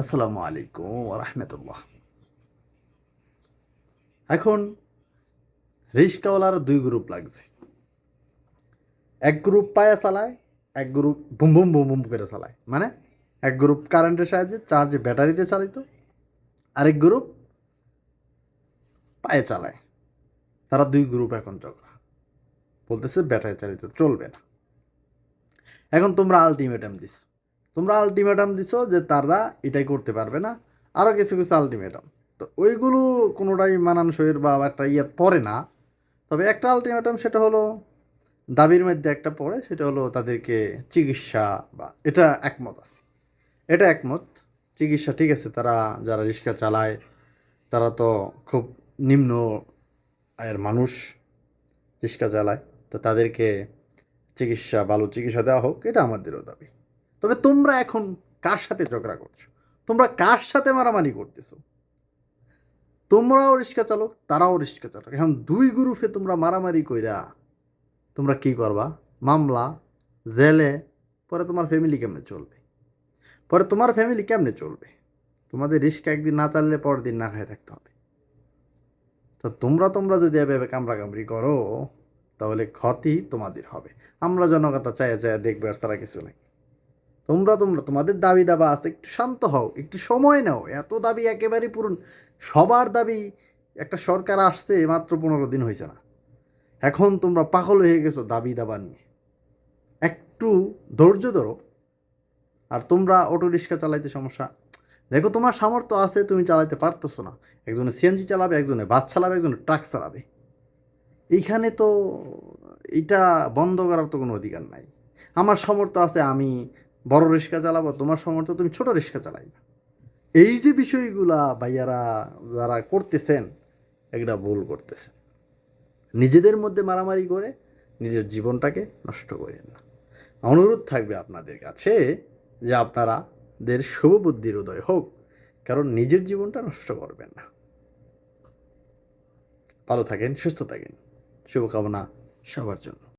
আসসালামু আলাইকুম রহমতুল্লাহ। এখন রিস্কাওয়ালার দুই গ্রুপ লাগছে। এক গ্রুপ পায়ে চালায়, এক group boom boom boom boom করে চালায়। মানে এক গ্রুপ কারেন্টের সাহায্যে চার্জে ব্যাটারিতে চালিত, আরেক গ্রুপ পায়ে চালায়। তারা দুই গ্রুপ এখন ঝগড়া। বলতেছে ব্যাটারি চালিত চলবে না। এখন তোমরা আলটিমেটাম দিস তোমরা আলটিমেটাম দিছো যে তারা এটাই করতে পারবে না। আরও কিছু কিছু আলটিমেটাম তো ওইগুলো কোনোটাই মানানসইয়ের বা একটা ইয়ে পড়ে না। তবে একটা আলটিমেটাম সেটা হলো, দাবির মধ্যে একটা পড়ে, সেটা হলো তাদেরকে চিকিৎসা বা এটা একমত আছে। এটা একমত। চিকিৎসা ঠিক আছে, তারা যারা রিক্সা চালায়, তারা তো খুব নিম্ন আয়ের মানুষ রিক্সা চালায়। তো তাদেরকে চিকিৎসা, ভালো চিকিৎসা দেওয়া হোক, এটা আমাদেরও দাবি। তবে তোমরা এখন কার সাথে ঝগড়া করছ? তোমরা কার সাথে মারামারি করতেছো? তোমরাও রিক্সা চালক, তারাও রিক্সা চালক। এখন দুই গ্রুপে তোমরা মারামারি কইরা তোমরা কি করবা? মামলা, জেলে, পরে তোমার ফ্যামিলি কেমনে চলবে? পরে তোমার ফ্যামিলি কেমনে চলবে? তোমাদের রিস্ক একদিন না চাললে পরের দিন না খায় থাকতে হবে। তো তোমরা তোমরা যদি এভাবে কামড়া কামড়ি করো, তাহলে ক্ষতি তোমাদের হবে। আমরা জনগতা চায় চায় দেখবে আর ছাড়া কিছু নেই। তোমরা তোমরা, তোমাদের দাবি দাবা আছে, একটু শান্ত হও, একটু সময় নাও। এত দাবি একেবারেই পূরণ, সবার দাবি একটা সরকার আসছে মাত্র পনেরো দিন হয়েছে না। এখন তোমরা পাগল হয়ে গেছো দাবি দাবা নিয়ে। একটু ধৈর্য ধরো। আর তোমরা অটো রিক্সা চালাইতে সমস্যা, দেখো তোমার সামর্থ্য আছে, তুমি চালাইতে পারতেছো না। একজনে সিএনজি চালাবে, একজনে বাস চালাবে, একজনে ট্রাক চালাবে। এইখানে তো এটা বন্ধ করার তো কোনো অধিকার নাই। আমার সামর্থ্য আছে, আমি বড় রিক্সা চালাবো, তোমার সামর্থ্য তুমি ছোট রিক্সা চালাইবা। এই যে বিষয়গুলা ভাইয়ারা যারা করতেছেন একটা ভুল করতেছেন। নিজেদের মধ্যে মারামারি করে নিজের জীবনটাকে নষ্ট করেন না। অনুরোধ থাকবে আপনাদের কাছে যে আপনারা দের শুভবুদ্ধির উদয় হোক, কারণ নিজের জীবনটা নষ্ট করবেন না। ভালো থাকেন, সুস্থ থাকেন। শুভকামনা সবার জন্য।